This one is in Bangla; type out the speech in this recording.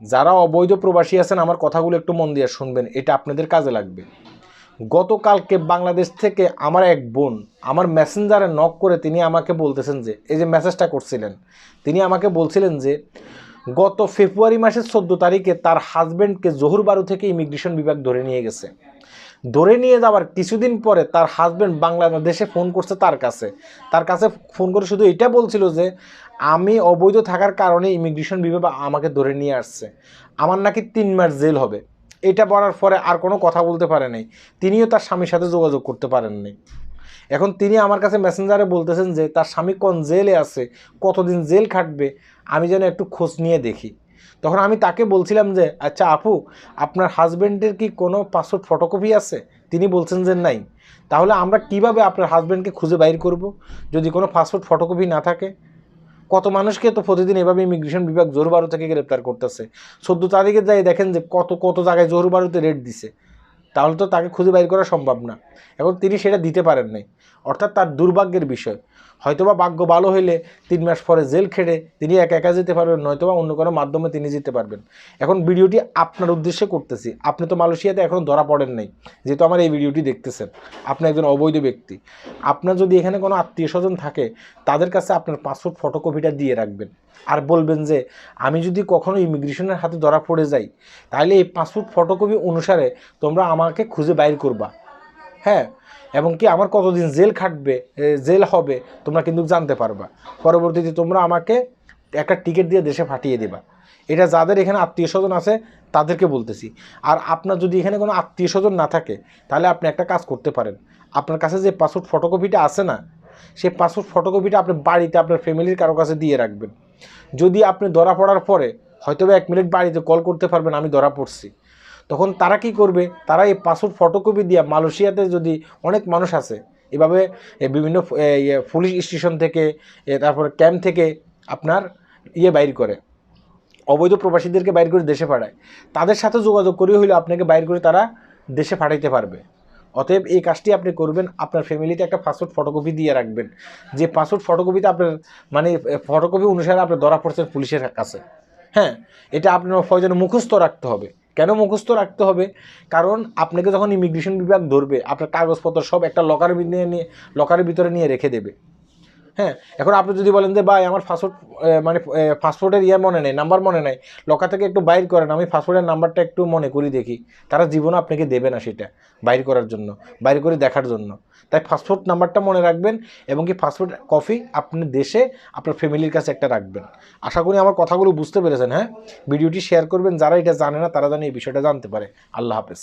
যারা অবৈধ প্রবাসী আছেন, আমার কথাগুলো একটু মন দিয়ে শুনবেন, এটা আপনাদের কাজে লাগবে। গতকালকে বাংলাদেশ থেকে আমার এক বোন, আমার মেসেঞ্জারে নক করে তিনি আমাকে বলতেছেন যে, এই যে মেসেজটা করছিলেন, তিনি আমাকে বলছিলেন যে, গত ফেব্রুয়ারি মাসের চোদ্দ তারিখে তার হাজব্যান্ডকে জহুরবারু থেকে ইমিগ্রেশন বিভাগ ধরে নিয়ে গেছে। ধরে নিয়ে যাওয়ার কিছুদিন পরে তার হাজব্যান্ড বাংলাদেশে ফোন করছে তার কাছে। তার কাছে ফোন করে শুধু এটা বলছিল যে, আমি অবৈধ থাকার কারণে ইমিগ্রেশন বিভাগ আমাকে ধরে নিয়ে আসছে। আমার নাকি তিন মাস জেল হবে। এটা বলার পরে আর কোনো কথা বলতে পারে নাই। তিনিও তার স্বামীর সাথে যোগাযোগ করতে পারেননি এখন তিনি আমার কাছে মেসেঞ্জারে বলতেছেন যে, তার স্বামী কোন জেলে আছে? কতদিন জেল খাটবে? আমি যেন একটু খোঁজ নিয়ে দেখি। তখন আমি তাকে বলছিলাম যে আচ্ছা আপু, আপনার হাজব্যান্ডের কি কোনো পাসপোর্ট ফটোকপি আছে? তিনি বলছেন যে, নাই। তাহলে আমরা কীভাবে আপনার হাজব্যান্ডকে খুঁজে বাইর করব যদি কোনো পাসপোর্ট ফটোকপি না থাকে? কত মানুষকে তো প্রতিদিন এভাবে ইমিগ্রেশন বিভাগ জোর জোরবারু থেকে গ্রেপ্তার করতেছে। চোদ্দ তারিখে যাই দেখেন যে, কত কত জায়গায় জোর জোরবারুতে রেট দিছে। তাহলে তো তাকে খুঁজে বাইর করা সম্ভব না। এবং তিনি সেটা দিতে পারেন নাই। অর্থাৎ তার দুর্ভাগ্যের বিষয়। হয়তোবা ভাগ্য ভালো হইলে তিন মাস পরে জেল খেটে তিনি একা একা যেতে পারবেন, নয়তোবা অন্য কোনো মাধ্যমে তিনি যেতে পারবেন। এখন ভিডিওটি আপনার উদ্দেশ্যে করতেছি। আপনি তো মালয়েশিয়াতে এখনও ধরা পড়েন নাই, যেহেতু আমার এই ভিডিওটি দেখতেছেন। আপনি একজন অবৈধ ব্যক্তি। আপনার যদি এখানে কোনো আত্মীয় স্বজন থাকে, তাদের কাছে আপনার পাসপোর্ট ফটোকপিটা দিয়ে রাখবেন। আর বলবেন যে, আমি যদি কখনো ইমিগ্রেশনের হাতে ধরা পড়ে যাই তাহলে এই পাসপোর্ট ফটোকপি অনুসারে তোমরা আমাকে খুঁজে বাইর করবা। হ্যাঁ এবং কি আমার কতদিন জেল খাটবে জেল হবে, তোমরা কিন্তু জানতে পারবা। পরবর্তীতে তোমরা আমাকে একটা টিকিট দিয়ে দেশে পাঠিয়ে দেবা। এটা যাদের এখানে আত্মীয় স্বজন আছে, তাদেরকে বলতেছি। আর আপনার যদি এখানে কোনো আত্মীয় স্বজন না থাকে, তাহলে আপনি একটা কাজ করতে পারেন। আপনার কাছে যে পাসপোর্ট ফটোকপিটা আছে না সেই পাসপোর্ট ফটোকপিটা আপনি বাড়িতে আপনার ফ্যামিলির কারও কাছে দিয়ে রাখবেন। যদি আপনি ধরা পড়ার পরে হয়তো এক মিনিট বাড়িতে কল করতে পারবেন, আমি ধরা পড়ছি। তখন তারা কি করবে? তারা এই পাসপোর্ট ফটোকপি দিয়ে মালয়েশিয়াতে যদি অনেক মানুষ আছে এভাবে বিভিন্ন ইয়ে, পুলিশ স্টেশন থেকে তারপরে ক্যাম্প থেকে আপনার ইয়ে বাইর করে অবৈধ প্রবাসীদেরকে বাইর করে দেশে পাঠায়। তাদের সাথে যোগাযোগ করে হইলে আপনাকে বাইর করে তারা দেশে পাঠাইতে পারবে। অতএব এই কাজটি আপনি করবেন আপনার ফ্যামিলিতে একটা পাসপোর্ট ফটোকপি দিয়ে রাখবেন। যে পাসপোর্ট ফটোকপিতে আপনার মানে ফটোকপি অনুসারে আপনি ধরা পড়ছেন পুলিশের কাছে। হ্যাঁ এটা আপনার প্রয়োজনে মুখস্থ রাখতে হবে। কেন মুখস্থ রাখতে হবে? কারণ আপনাকে যখন ইমিগ্রেশন বিভাগ ধরবে, আপনার কাগজপত্র সব একটা লকারের ভিতরে নিয়ে লকারের ভিতরে নিয়ে রেখে দেবে। হ্যাঁ এখন আপনি যদি বলেন যে, ভাই, আমার পাসপোর্ট মানে পাসপোর্টের ইয়ে মনে নেই নাম্বার মনে নেই লকার থেকে একটু বাইর করেন, আমি পাসপোর্টের নাম্বারটা একটু মনে করি দেখি, তারা জীবনে আপনাকে দেবে না সেটা, বাইর করার জন্য, বাইর করে দেখার জন্য। তাই পাসপোর্ট নাম্বারটা মনে রাখবেন এবং কি পাসপোর্ট কপি আপনি দেশে, আপনার ফ্যামিলির কাছে একটা রাখবেন। আশা করি আমার কথাগুলো বুঝতে পেরেছেন হ্যাঁ? ভিডিওটি শেয়ার করবেন, যারা এটা জানে না, তারা জানে এই বিষয়টা জানতে পারে। আল্লাহ হাফেজ।